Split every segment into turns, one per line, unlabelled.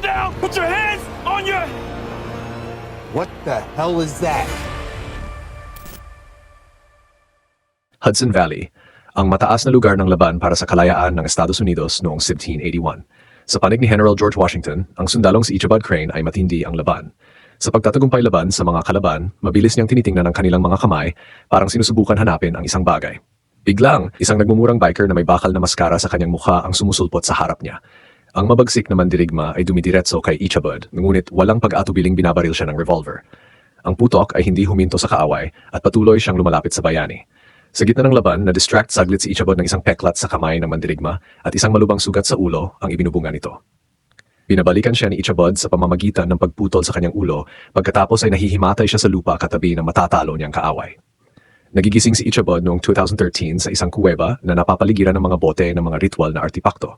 Get down! Put your hands on your...
What the hell is that?
Hudson Valley, ang mataas na lugar ng laban para sa kalayaan ng Estados Unidos noong 1781. Sa panig ni General George Washington, ang sundalong si Ichabod Crane ay matindi ang laban. Sa pagtatagumpay laban sa mga kalaban, mabilis niyang tinitingnan ang kanilang mga kamay, parang sinusubukan hanapin ang isang bagay. Biglang, isang nagmumurang biker na may bakal na maskara sa kanyang mukha ang sumusulpot sa harap niya. Ang mabagsik na mandirigma ay dumidiretso kay Ichabod, ngunit walang pag-atubiling binabaril siya ng revolver. Ang putok ay hindi huminto sa kaaway at patuloy siyang lumalapit sa bayani. Sa gitna ng laban, na-distract saglit si Ichabod ng isang peklat sa kamay ng mandirigma at isang malubang sugat sa ulo ang ibinubunga nito. Binabalikan siya ni Ichabod sa pamamagitan ng pagputol sa kanyang ulo pagkatapos ay nahihimatay siya sa lupa katabi ng matatalo niyang kaaway. Nagigising si Ichabod noong 2013 sa isang kuweba na napapaligiran ng mga bote ng mga ritual na artipakto.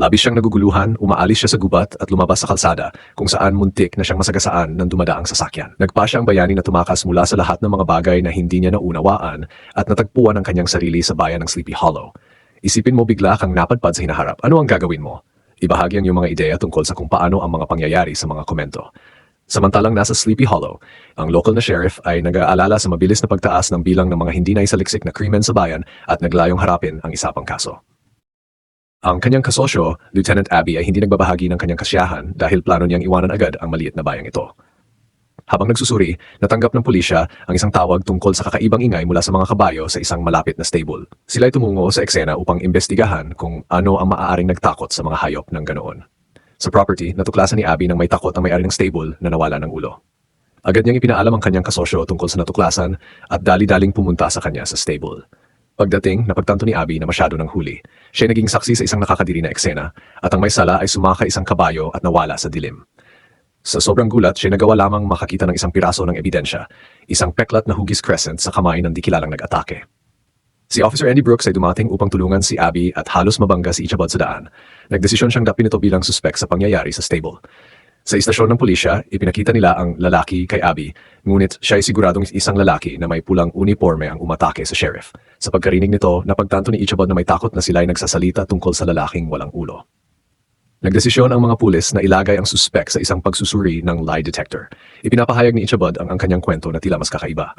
Labis siyang naguguluhan, umaalis siya sa gubat at lumabas sa kalsada kung saan muntik na siyang masagasaan ng dumadaang sasakyan. Nagpa siya ang bayani na tumakas mula sa lahat ng mga bagay na hindi niya naunawaan at natagpuan ang kanyang sarili sa bayan ng Sleepy Hollow. Isipin mo bigla kang napadpad sa hinaharap. Ano ang gagawin mo? Ibahagi ang iyong mga ideya tungkol sa kung paano ang mga pangyayari sa mga komento. Samantalang nasa Sleepy Hollow, ang local na sheriff ay nag-aalala sa mabilis na pagtaas ng bilang ng mga hindi naisaliksik na krimen sa bayan at naglayong harapin ang isa pang kaso. Ang kanyang kasosyo, Lieutenant Abby ay hindi nagbabahagi ng kanyang kasiyahan dahil plano niyang iwanan agad ang maliit na bayang ito. Habang nagsusuri, natanggap ng pulisya ang isang tawag tungkol sa kakaibang ingay mula sa mga kabayo sa isang malapit na stable. Sila ay tumungo sa eksena upang imbestigahan kung ano ang maaaring nagtakot sa mga hayop ng ganoon. Sa property, natuklasan ni Abby ng may takot ang may-ari ng stable na nawala ng ulo. Agad niyang ipinaalam ang kanyang kasosyo tungkol sa natuklasan at dali-daling pumunta sa kanya sa stable. Pagdating, napagtanto ni Abby na masyado ng huli. Siya naging saksi sa isang nakakadiri na eksena at ang may sala ay sumaka isang kabayo at nawala sa dilim. Sa sobrang gulat, siya nagawa lamang makakita ng isang piraso ng ebidensya, isang peklat na hugis crescent sa kamay ng di kilalang nag-atake. Si Officer Andy Brooks ay dumating upang tulungan si Abby at halos mabangga si Ichabod sa daan. Nagdesisyon siyang dapin ito bilang suspek sa pangyayari sa stable. Sa istasyon ng pulisya, ipinakita nila ang lalaki kay Abby, ngunit siya ay siguradong isang lalaki na may pulang uniforme ang umatake sa sheriff. Sa pagkarinig nito, napagtanto ni Ichabod na may takot na sila ay nagsasalita tungkol sa lalaking walang ulo. Nagdesisyon ang mga pulis na ilagay ang suspek sa isang pagsusuri ng lie detector. Ipinapahayag ni Ichabod ang, ang kanyang kwento na tila mas kakaiba.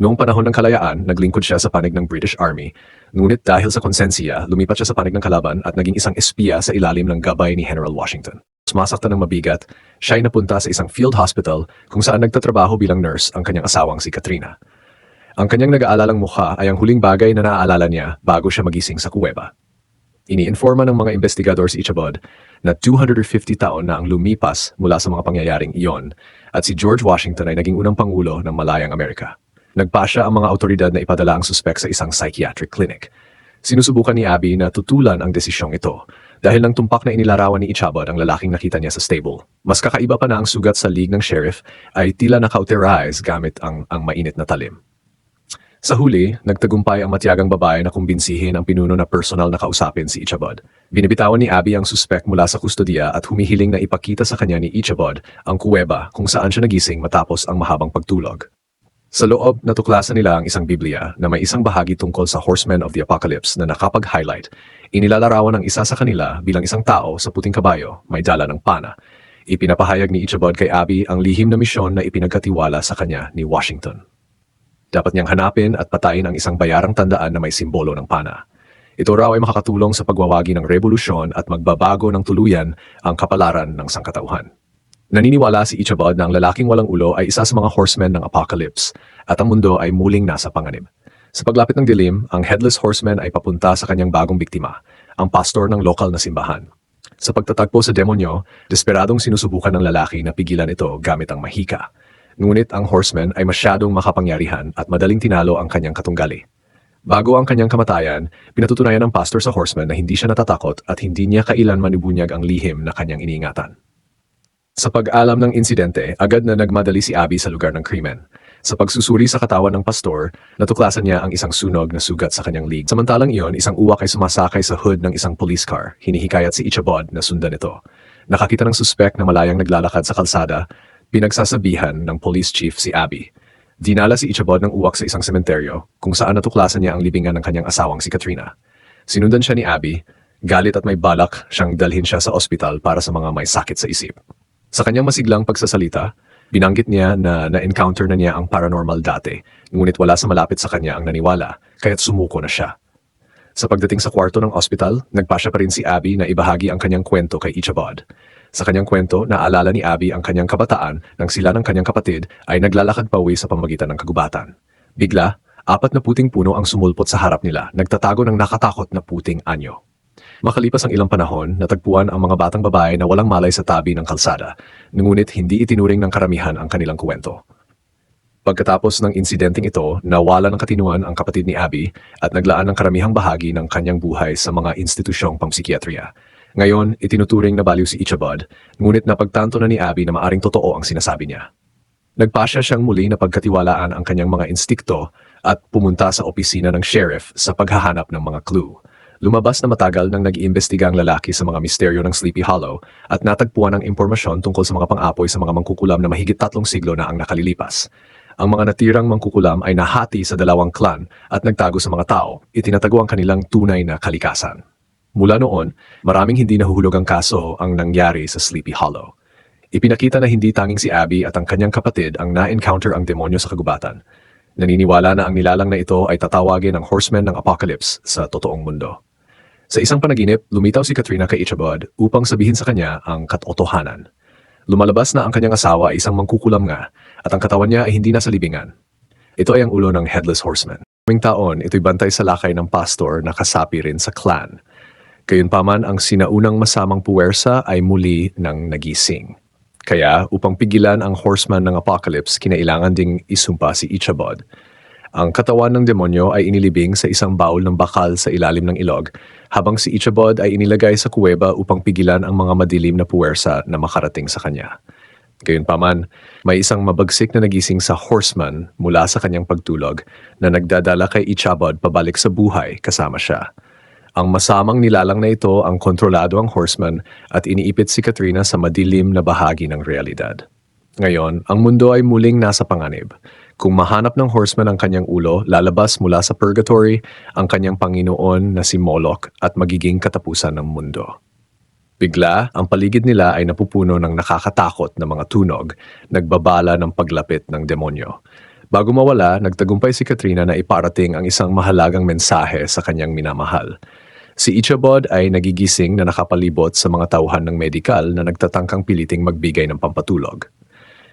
Noong panahon ng kalayaan, naglingkod siya sa panig ng British Army. Ngunit dahil sa konsensya, lumipat siya sa panig ng kalaban at naging isang espiya sa ilalim ng gabay ni General Washington. Sumasaktan ng mabigat, siya ay napunta sa isang field hospital kung saan nagtatrabaho bilang nurse ang kanyang asawang si Katrina. Ang kanyang nag-aalalang mukha ay ang huling bagay na naaalala niya bago siya magising sa kuweba. Iniinforma ng mga investigador si Ichabod na 250 taon na ang lumipas mula sa mga pangyayaring iyon at si George Washington ay naging unang pangulo ng Malayang Amerika. Nagpasya ang mga autoridad na ipadala ang suspek sa isang psychiatric clinic. Sinusubukan ni Abby na tutulan ang desisyong ito dahil ng tumpak na inilarawan ni Ichabod ang lalaking nakita niya sa stable. Mas kakaiba pa na ang sugat sa lig ng sheriff ay tila nakauterize gamit ang, ang mainit na talim. Sa huli, nagtagumpay ang matyagang babae na kumbinsihin ang pinuno na personal na kausapin si Ichabod. Binibitawan ni Abby ang suspek mula sa kustodiya at humihiling na ipakita sa kanya ni Ichabod ang kuweba kung saan siya nagising matapos ang mahabang pagtulog. Sa loob, natuklasan nila ang isang Biblia na may isang bahagi tungkol sa Horsemen of the Apocalypse na nakapag-highlight. Inilalarawan ng isa sa kanila bilang isang tao sa puting kabayo, may dala ng pana. Ipinapahayag ni Ichabod kay Abby ang lihim na misyon na ipinagkatiwala sa kanya ni Washington. Dapat niyang hanapin at patayin ang isang bayarang tandaan na may simbolo ng pana. Ito raw ay makakatulong sa pagwawagi ng revolusyon at magbabago ng tuluyan ang kapalaran ng sangkatauhan. Naniniwala si Ichabod na ang lalaking walang ulo ay isa sa mga horsemen ng apocalypse at ang mundo ay muling nasa panganib. Sa paglapit ng dilim, ang headless horseman ay papunta sa kanyang bagong biktima, ang pastor ng lokal na simbahan. Sa pagtatagpo sa demonyo, desperadong sinusubukan ng lalaki na pigilan ito gamit ang mahika. Ngunit ang horseman ay masyadong makapangyarihan at madaling tinalo ang kanyang katunggali. Bago ang kanyang kamatayan, pinatutunayan ng pastor sa horseman na hindi siya natatakot at hindi niya kailan manibunyag ang lihim na kanyang iniingatan. Sa pag-alam ng insidente, agad na nagmadali si Abby sa lugar ng krimen. Sa pagsusuri sa katawan ng pastor, natuklasan niya ang isang sunog na sugat sa kanyang lig. Samantalang iyon, isang uwak ay sumasakay sa hood ng isang police car. Hinihikayat si Ichabod na sundan ito. Nakakita ng suspek na malayang naglalakad sa kalsada, pinagsasabihan ng police chief si Abby. Dinala si Ichabod ng uwak sa isang sementeryo kung saan natuklasan niya ang libingan ng kanyang asawang si Katrina. Sinundan siya ni Abby, Galit at may balak siyang dalhin siya sa ospital para sa mga may sakit sa isip. Sa kanyang masiglang pagsasalita, binanggit niya na na-encounter na niya ang paranormal dati, ngunit wala sa malapit sa kanya ang naniwala, kaya't sumuko na siya. Sa pagdating sa kwarto ng ospital, nagpasya pa rin si Abby na ibahagi ang kanyang kwento kay Ichabod. Sa kanyang kwento, naalala ni Abby ang kanyang kabataan nang sila ng kanyang kapatid ay naglalakad pa uwi sa pamagitan ng kagubatan. Bigla, apat na puting puno ang sumulpot sa harap nila, nagtatago ng nakatakot na puting anyo. Makalipas ang ilang panahon, natagpuan ang mga batang babae na walang malay sa tabi ng kalsada, ngunit hindi itinuring ng karamihan ang kanilang kwento. Pagkatapos ng insidenteng ito, nawala ng katinuan ang kapatid ni Abby at naglaan ng karamihang bahagi ng kanyang buhay sa mga institusyong pamsikiatriya. Ngayon, itinuturing na baliw si Ichabod, ngunit napagtanto na ni Abby na maaring totoo ang sinasabi niya. Nagpasya siyang muli na pagkatiwalaan ang kanyang mga instikto at pumunta sa opisina ng sheriff sa paghahanap ng mga clue. Lumabas na matagal nang nag-iimbestiga ang lalaki sa mga misteryo ng Sleepy Hollow at natagpuan ang impormasyon tungkol sa mga pang-apoy sa mga mangkukulam na mahigit tatlong siglo na ang nakalilipas. Ang mga natirang mangkukulam ay nahati sa dalawang klan at nagtago sa mga tao, itinatago ang kanilang tunay na kalikasan. Mula noon, maraming hindi nahuhulog ang kaso ang nangyari sa Sleepy Hollow. Ipinakita na hindi tanging si Abby at ang kanyang kapatid ang na-encounter ang demonyo sa kagubatan. Naniniwala na ang nilalang na ito ay tatawagin ng horsemen ng apocalypse sa totoong mundo. Sa isang panaginip, lumitaw si Katrina kay Ichabod upang sabihin sa kanya ang katotohanan. Lumalabas na ang kanyang asawa ay isang mangkukulam nga at ang katawan niya ay hindi nasa libingan. Ito ay ang ulo ng Headless Horseman. Kaming taon, ito'y bantay sa lakay ng pastor na kasapi rin sa clan. Gayunpaman, ang sinaunang masamang puwersa ay muli ng nagising. Kaya, upang pigilan ang horseman ng apocalypse, kinailangan ding isumpa si Ichabod. Ang katawan ng demonyo ay inilibing sa isang baul ng bakal sa ilalim ng ilog, habang si Ichabod ay inilagay sa kuweba upang pigilan ang mga madilim na puwersa na makarating sa kanya. Gayunpaman, may isang mabagsik na nagising sa horseman mula sa kanyang pagtulog na nagdadala kay Ichabod pabalik sa buhay kasama siya. Ang masamang nilalang na ito ang kontrolado ang horseman at iniipit si Katrina sa madilim na bahagi ng realidad. Ngayon, ang mundo ay muling nasa panganib. Kung mahanap ng horseman ang kanyang ulo, lalabas mula sa purgatory ang kanyang Panginoon na si Moloch at magiging katapusan ng mundo. Bigla, ang paligid nila ay napupuno ng nakakatakot na mga tunog, nagbabala ng paglapit ng demonyo. Bago mawala, nagtagumpay si Katrina na iparating ang isang mahalagang mensahe sa kanyang minamahal. Si Ichabod ay nagigising na nakapalibot sa mga tauhan ng medikal na nagtatangkang piliting magbigay ng pampatulog.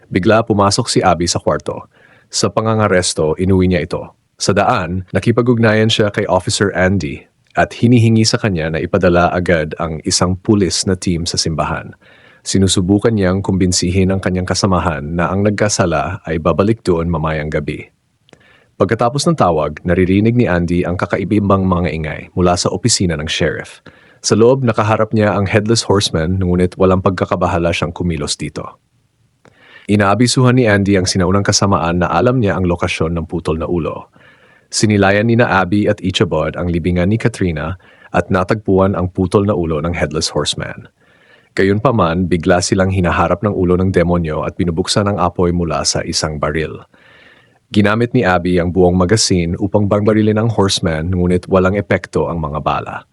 Bigla pumasok si Abby sa kwarto. Sa pangangaresto, inuwi niya ito. Sa daan, nakipag-ugnayan siya kay Officer Andy at hinihingi sa kanya na ipadala agad ang isang pulis na team sa simbahan. Sinusubukan niyang kumbinsihin ang kanyang kasamahan na ang nagkasala ay babalik doon mamayang gabi. Pagkatapos ng tawag, naririnig ni Andy ang kakaibimbang mga ingay mula sa opisina ng sheriff. Sa loob, nakaharap niya ang headless horseman ngunit walang pagkakabahala siyang kumilos dito. Inaabisuhan ni Andy ang sinaunang kasamaan na alam niya ang lokasyon ng putol na ulo. Sinilayan ni na Abby at Ichabod ang libingan ni Katrina at natagpuan ang putol na ulo ng Headless Horseman. Gayunpaman, bigla silang hinaharap ng ulo ng demonyo at binubuksan ang apoy mula sa isang baril. Ginamit ni Abby ang buong magasin upang barbarilin ang horseman ngunit walang epekto ang mga bala.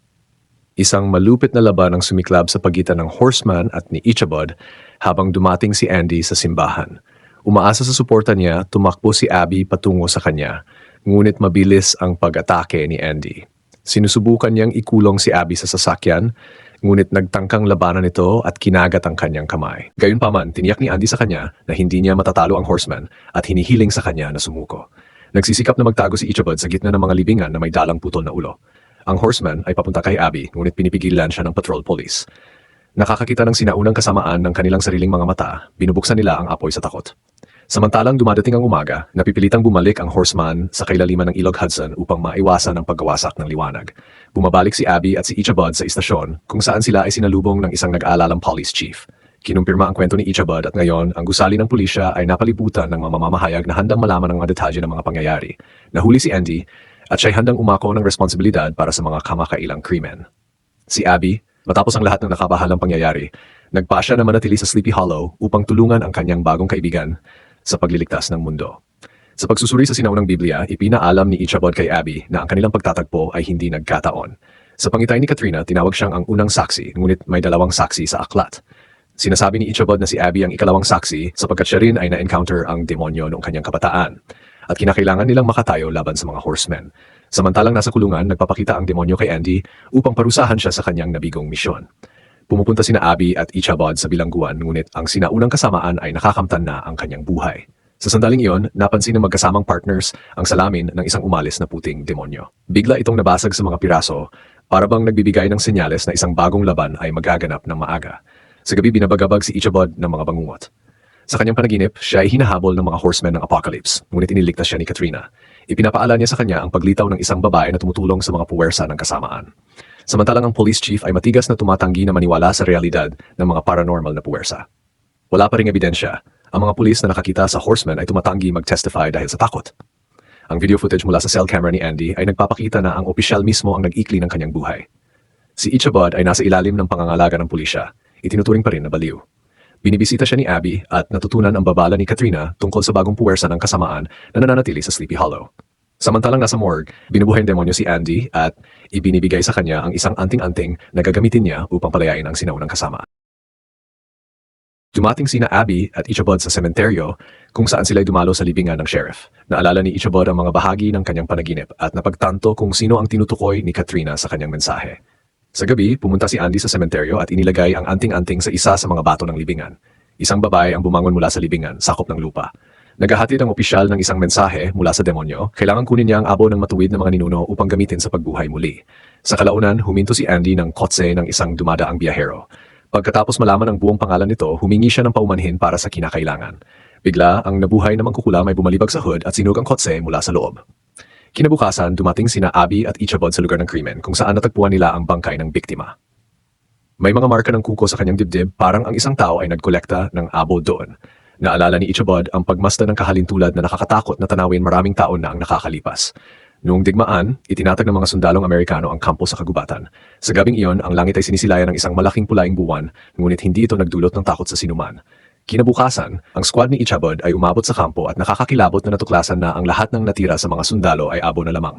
Isang malupit na laban ang sumiklab sa pagitan ng horseman at ni Ichabod habang dumating si Andy sa simbahan. Umaasa sa suporta niya, tumakbo si Abby patungo sa kanya, ngunit mabilis ang pag-atake ni Andy. Sinusubukan niyang ikulong si Abby sa sasakyan, ngunit nagtangkang labanan ito at kinagat ang kanyang kamay. Gayunpaman, tiniyak ni Andy sa kanya na hindi niya matatalo ang horseman at hinihiling sa kanya na sumuko. Nagsisikap na magtago si Ichabod sa gitna ng mga libingan na may dalang putol na ulo. Ang horseman ay papunta kay Abby, ngunit pinipigilan siya ng patrol police. Nakakakita ng sinaunang kasamaan ng kanilang sariling mga mata, binubuksan nila ang apoy sa takot. Samantalang dumadating ang umaga, napipilitang bumalik ang horseman sa kailaliman ng Ilog Hudson upang maiwasan ang paggawasak ng liwanag. Bumabalik si Abby at si Ichabod sa istasyon kung saan sila ay sinalubong ng isang nag-aalalang police chief. Kinumpirma ang kwento ni Ichabod at ngayon ang gusali ng pulisya ay napalibutan ng mga mamamahayag na handang malaman ang mga detalye ng mga pangyayari. Nahuli si Andy at siya'y handang umako ng responsibilidad para sa mga kamakailang krimen. Si Abby, matapos ang lahat ng nakabahalang pangyayari, nagpasya na manatili sa Sleepy Hollow upang tulungan ang kanyang bagong kaibigan sa pagliligtas ng mundo. Sa pagsusuri sa sinaunang Biblia, ipinaalam ni Ichabod kay Abby na ang kanilang pagtatagpo ay hindi nagkataon. Sa pangitay ni Katrina, tinawag siyang ang unang saksi, ngunit may dalawang saksi sa aklat. Sinasabi ni Ichabod na si Abby ang ikalawang saksi sapagkat siya rin ay na-encounter ang demonyo noong kanyang kabataan at kinakailangan nilang makatayo laban sa mga horsemen. Samantalang nasa kulungan, nagpapakita ang demonyo kay Andy upang parusahan siya sa kanyang nabigong misyon. Pumupunta sina Abby at Ichabod sa bilangguan ngunit ang sinaunang kasamaan ay nakakamtan na ang kanyang buhay. Sa sandaling iyon, napansin ng magkasamang partners ang salamin ng isang umalis na puting demonyo. Bigla itong nabasag sa mga piraso para bang nagbibigay ng senyales na isang bagong laban ay magaganap ng maaga. Sa gabi binabagabag si Ichabod ng mga bangungot. Sa kanyang panaginip, siya ay hinahabol ng mga horsemen ng apocalypse, ngunit iniligtas siya ni Katrina. Ipinapaala niya sa kanya ang paglitaw ng isang babae na tumutulong sa mga puwersa ng kasamaan. Samantalang ang police chief ay matigas na tumatanggi na maniwala sa realidad ng mga paranormal na puwersa. Wala pa ring ebidensya. Ang mga pulis na nakakita sa horsemen ay tumatanggi mag-testify dahil sa takot. Ang video footage mula sa cell camera ni Andy ay nagpapakita na ang opisyal mismo ang nag-ikli ng kanyang buhay. Si Ichabod ay nasa ilalim ng pangangalaga ng pulisya. Itinuturing pa rin na baliw. Binibisita siya ni Abby at natutunan ang babala ni Katrina tungkol sa bagong puwersa ng kasamaan na nananatili sa Sleepy Hollow. Samantalang nasa morgue, binubuhay ng demonyo si Andy at ibinibigay sa kanya ang isang anting-anting na gagamitin niya upang palayain ang sinaunang kasama. Dumating sina Abby at Ichabod sa sementeryo kung saan sila'y dumalo sa libingan ng sheriff. Naalala ni Ichabod ang mga bahagi ng kanyang panaginip at napagtanto kung sino ang tinutukoy ni Katrina sa kanyang mensahe. Sa gabi, pumunta si Andy sa sementeryo at inilagay ang anting-anting sa isa sa mga bato ng libingan. Isang babae ang bumangon mula sa libingan, sakop ng lupa. Naghahatid ang opisyal ng isang mensahe mula sa demonyo, kailangan kunin niya ang abo ng matuwid na mga ninuno upang gamitin sa pagbuhay muli. Sa kalaunan, huminto si Andy ng kotse ng isang dumadaang biyahero. Pagkatapos malaman ang buong pangalan nito, humingi siya ng paumanhin para sa kinakailangan. Bigla, ang nabuhay na mangkukulam ay bumalibag sa hood at sinug ang kotse mula sa loob. Kinabukasan, dumating sina Abby at Ichabod sa lugar ng krimen kung saan natagpuan nila ang bangkay ng biktima. May mga marka ng kuko sa kanyang dibdib parang ang isang tao ay nagkolekta ng abo doon. Naalala ni Ichabod ang pagmasta ng kahalintulad na nakakatakot na tanawin maraming taon na ang nakakalipas. Noong digmaan, itinatag ng mga sundalong Amerikano ang kampo sa kagubatan. Sa gabing iyon, ang langit ay sinisilayan ng isang malaking pulaing buwan, ngunit hindi ito nagdulot ng takot sa sinuman. Kinabukasan, ang squad ni Ichabod ay umabot sa kampo at nakakakilabot na natuklasan na ang lahat ng natira sa mga sundalo ay abo na lamang.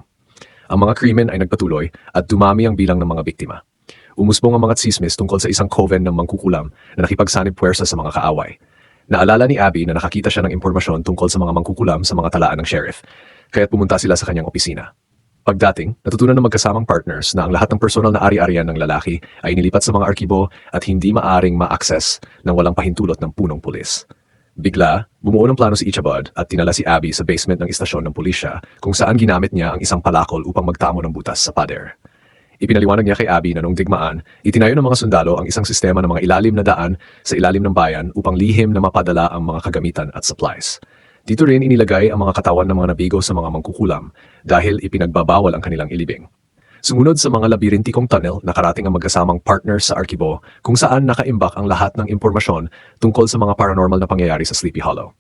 Ang mga krimen ay nagpatuloy at dumami ang bilang ng mga biktima. Umusbong ang mga tsismis tungkol sa isang coven ng mangkukulam na nakipagsanib puwersa sa mga kaaway. Naalala ni Abby na nakakita siya ng impormasyon tungkol sa mga mangkukulam sa mga talaan ng sheriff, kaya't pumunta sila sa kanyang opisina. Pagdating, natutunan ng magkasamang partners na ang lahat ng personal na ari-arian ng lalaki ay nilipat sa mga arkibo at hindi maaring ma-access ng walang pahintulot ng punong pulis. Bigla, bumuo ng plano si Ichabod at tinala si Abby sa basement ng istasyon ng pulisya kung saan ginamit niya ang isang palakol upang magtamo ng butas sa pader. Ipinaliwanag niya kay Abby na nung digmaan, itinayo ng mga sundalo ang isang sistema ng mga ilalim na daan sa ilalim ng bayan upang lihim na mapadala ang mga kagamitan at supplies. Dito rin inilagay ang mga katawan ng mga nabigo sa mga mangkukulam dahil ipinagbabawal ang kanilang ilibing. Sumunod sa mga labirintikong tunnel, nakarating ang magkasamang partners sa arkibo kung saan nakaimbak ang lahat ng impormasyon tungkol sa mga paranormal na pangyayari sa Sleepy Hollow.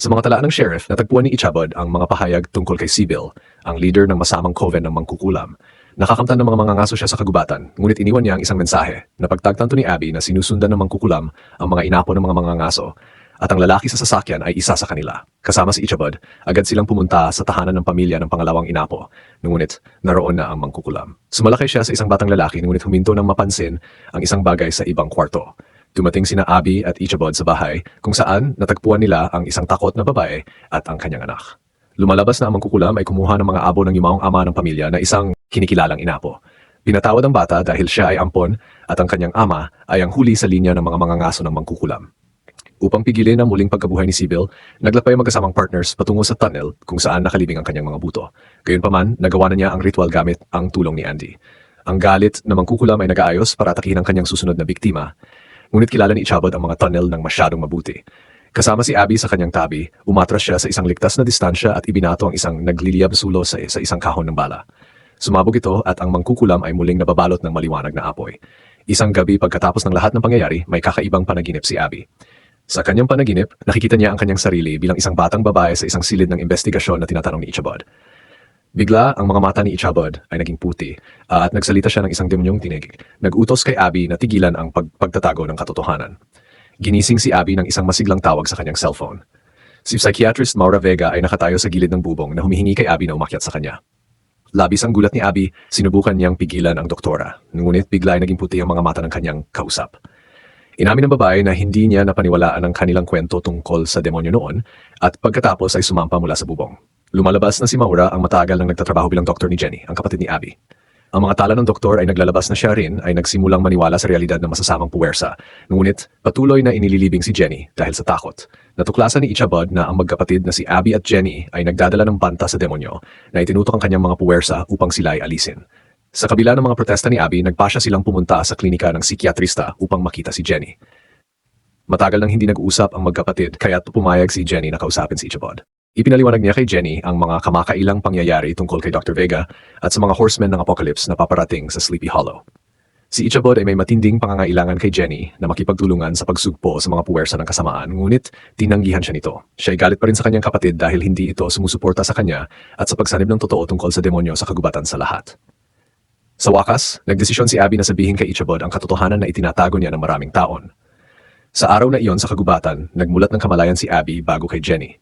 Sa mga talaan ng sheriff, natagpuan ni Ichabod ang mga pahayag tungkol kay Sibyl, ang leader ng masamang coven ng mangkukulam. Nakakamtan ng mga mangangaso siya sa kagubatan, ngunit iniwan niya ang isang mensahe na pagtagtanto ni Abby na sinusundan ng mangkukulam ang mga inapo ng mga mangangaso at ang lalaki sa sasakyan ay isa sa kanila. Kasama si Ichabod, agad silang pumunta sa tahanan ng pamilya ng pangalawang inapo, ngunit naroon na ang mangkukulam. Sumalakay siya sa isang batang lalaki ngunit huminto ng mapansin ang isang bagay sa ibang kwarto. Dumating sina Abby at Ichabod sa bahay kung saan natagpuan nila ang isang takot na babae at ang kanyang anak. Lumalabas na ang mangkukulam ay kumuha ng mga abo ng yumaong ama ng pamilya na isang kinikilalang inapo. Pinatawad ang bata dahil siya ay ampon at ang kanyang ama ay ang huli sa linya ng mga mangangaso ng mangkukulam. Upang pigilin ang muling pagkabuhay ni Sibyl, naglakbay ang magkasamang partners patungo sa tunnel kung saan nakalibing ang kanyang mga buto. Gayunpaman, nagawa na niya ang ritual gamit ang tulong ni Andy. Ang galit na mangkukulam ay nag-aayos para atakihin ang kanyang susunod na biktima. Ngunit kilala ni Ichabod ang mga tunnel ng masyadong mabuti. Kasama si Abby sa kanyang tabi, umatras siya sa isang ligtas na distansya at ibinato ang isang nagliliyab sulo sa, sa isang kahon ng bala. Sumabog ito at ang mangkukulam ay muling nababalot ng maliwanag na apoy. Isang gabi pagkatapos ng lahat ng pangyayari, may kakaibang panaginip si Abby. Sa kanyang panaginip, nakikita niya ang kanyang sarili bilang isang batang babae sa isang silid ng investigasyon na tinatanong ni Ichabod. Bigla, ang mga mata ni Ichabod ay naging puti at nagsalita siya ng isang demonyong tinig. Nag-utos kay Abby na tigilan ang pag- pagtatago ng katotohanan. Ginising si Abby ng isang masiglang tawag sa kanyang cellphone. Si psychiatrist Maura Vega ay nakatayo sa gilid ng bubong na humihingi kay Abby na umakyat sa kanya. Labis ang gulat ni Abby, sinubukan niyang pigilan ang doktora. Ngunit bigla ay naging puti ang mga mata ng kanyang kausap. Inamin ng babae na hindi niya napaniwalaan ang kanilang kwento tungkol sa demonyo noon at pagkatapos ay sumampa mula sa bubong. Lumalabas na si Maura ang matagal nang nagtatrabaho bilang doktor ni Jenny, ang kapatid ni Abby. Ang mga tala ng doktor ay naglalabas na siya rin ay nagsimulang maniwala sa realidad ng masasamang puwersa. Ngunit patuloy na inililibing si Jenny dahil sa takot. Natuklasan ni Ichabod na ang magkapatid na si Abby at Jenny ay nagdadala ng banta sa demonyo na itinutok ang kanyang mga puwersa upang sila ay alisin. Sa kabila ng mga protesta ni Abby, nagpasya silang pumunta sa klinika ng psikiatrista upang makita si Jenny. Matagal nang hindi nag-uusap ang magkapatid kaya pumayag si Jenny na kausapin si Ichabod. Ipinaliwanag niya kay Jenny ang mga kamakailang pangyayari tungkol kay Dr. Vega at sa mga horsemen ng apocalypse na paparating sa Sleepy Hollow. Si Ichabod ay may matinding pangangailangan kay Jenny na makipagtulungan sa pagsugpo sa mga puwersa ng kasamaan ngunit tinanggihan siya nito. Siya ay galit pa rin sa kanyang kapatid dahil hindi ito sumusuporta sa kanya at sa pagsanib ng totoo tungkol sa demonyo sa kagubatan sa lahat. Sa wakas, nagdesisyon si Abby na sabihin kay Ichabod ang katotohanan na itinatago niya ng maraming taon. Sa araw na iyon sa kagubatan, nagmulat ng kamalayan si Abby bago kay Jenny.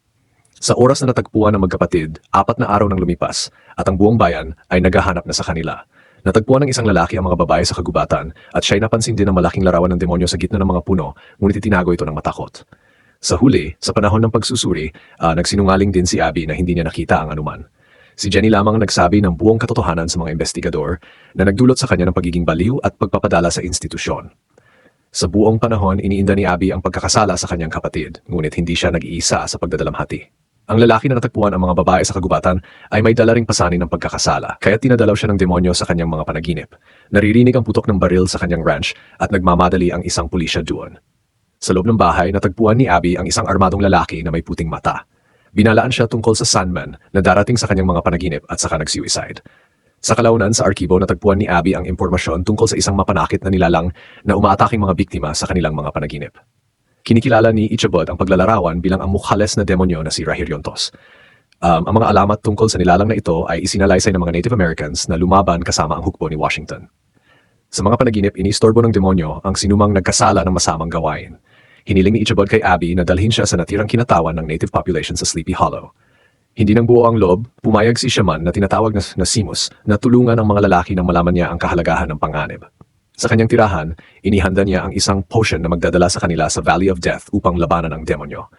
Sa oras na natagpuan ng magkapatid, apat na araw nang lumipas at ang buong bayan ay naghahanap na sa kanila. Natagpuan ng isang lalaki ang mga babae sa kagubatan at siya'y napansin din ng malaking larawan ng demonyo sa gitna ng mga puno ngunit itinago ito ng matakot. Sa huli, sa panahon ng pagsusuri, ah, nagsinungaling din si Abby na hindi niya nakita ang anuman. Si Jenny lamang ang nagsabi ng buong katotohanan sa mga investigador na nagdulot sa kanya ng pagiging baliw at pagpapadala sa institusyon. Sa buong panahon, iniinda ni Abby ang pagkakasala sa kanyang kapatid, ngunit hindi siya nag-iisa sa pagdadalamhati. Ang lalaki na natagpuan ang mga babae sa kagubatan ay may dala pasanin ng pagkakasala, kaya tinadalaw siya ng demonyo sa kanyang mga panaginip. Naririnig ang putok ng baril sa kanyang ranch at nagmamadali ang isang pulisya doon. Sa loob ng bahay, natagpuan ni Abby ang isang armadong lalaki na may puting mata. Binalaan siya tungkol sa Sandman na darating sa kanyang mga panaginip at saka nag-suicide. Sa kalaunan sa arkibo, natagpuan ni Abby ang impormasyon tungkol sa isang mapanakit na nilalang na umaataking mga biktima sa kanilang mga panaginip. Kinikilala ni Ichabod ang paglalarawan bilang ang mukhales na demonyo na si Rahiriontos. Um, ang mga alamat tungkol sa nilalang na ito ay isinalaysay ng mga Native Americans na lumaban kasama ang hukbo ni Washington. Sa mga panaginip, iniistorbo ng demonyo ang sinumang nagkasala ng masamang gawain. Hiniling ni Ichabod kay Abby na dalhin siya sa natirang kinatawan ng native population sa Sleepy Hollow. Hindi nang buo ang loob, pumayag si Shaman na tinatawag na, na Simus na tulungan ang mga lalaki nang malaman niya ang kahalagahan ng panganib. Sa kanyang tirahan, inihanda niya ang isang potion na magdadala sa kanila sa Valley of Death upang labanan ang demonyo.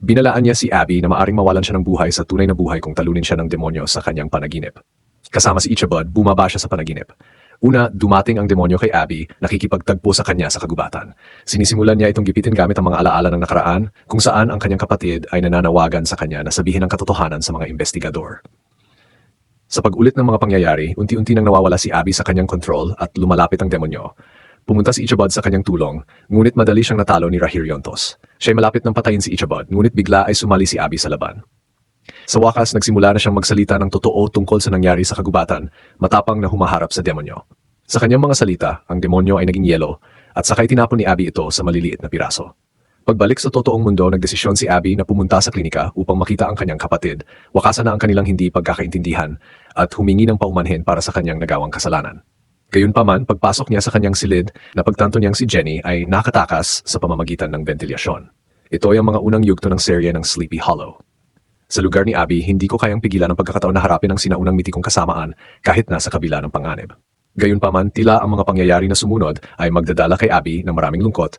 Binalaan niya si Abby na maaring mawalan siya ng buhay sa tunay na buhay kung talunin siya ng demonyo sa kanyang panaginip. Kasama si Ichabod, bumaba siya sa panaginip. Una, dumating ang demonyo kay Abby, nakikipagtagpo sa kanya sa kagubatan. Sinisimulan niya itong gipitin gamit ang mga alaala ng nakaraan, kung saan ang kanyang kapatid ay nananawagan sa kanya na sabihin ang katotohanan sa mga investigador. Sa pag-ulit ng mga pangyayari, unti-unti nang nawawala si Abby sa kanyang control at lumalapit ang demonyo. Pumunta si Ichabod sa kanyang tulong, ngunit madali siyang natalo ni Rahiriontos. Siya'y malapit ng patayin si Ichabod, ngunit bigla ay sumali si Abby sa laban. Sa wakas, nagsimula na siyang magsalita ng totoo tungkol sa nangyari sa kagubatan, matapang na humaharap sa demonyo. Sa kanyang mga salita, ang demonyo ay naging yelo, at sakay tinapon ni Abby ito sa maliliit na piraso. Pagbalik sa totoong mundo, nagdesisyon si Abby na pumunta sa klinika upang makita ang kanyang kapatid, wakasan na ang kanilang hindi pagkakaintindihan, at humingi ng paumanhin para sa kanyang nagawang kasalanan. Gayunpaman, pagpasok niya sa kanyang silid, napagtanto niyang si Jenny ay nakatakas sa pamamagitan ng ventilasyon. Ito ay ang mga unang yugto ng serye ng Sleepy Hollow. Sa lugar ni Abby, hindi ko kayang pigilan ang pagkakataon na harapin ang sinaunang miti kong kasamaan kahit nasa kabila ng panganib. Gayunpaman, tila ang mga pangyayari na sumunod ay magdadala kay Abby ng maraming lungkot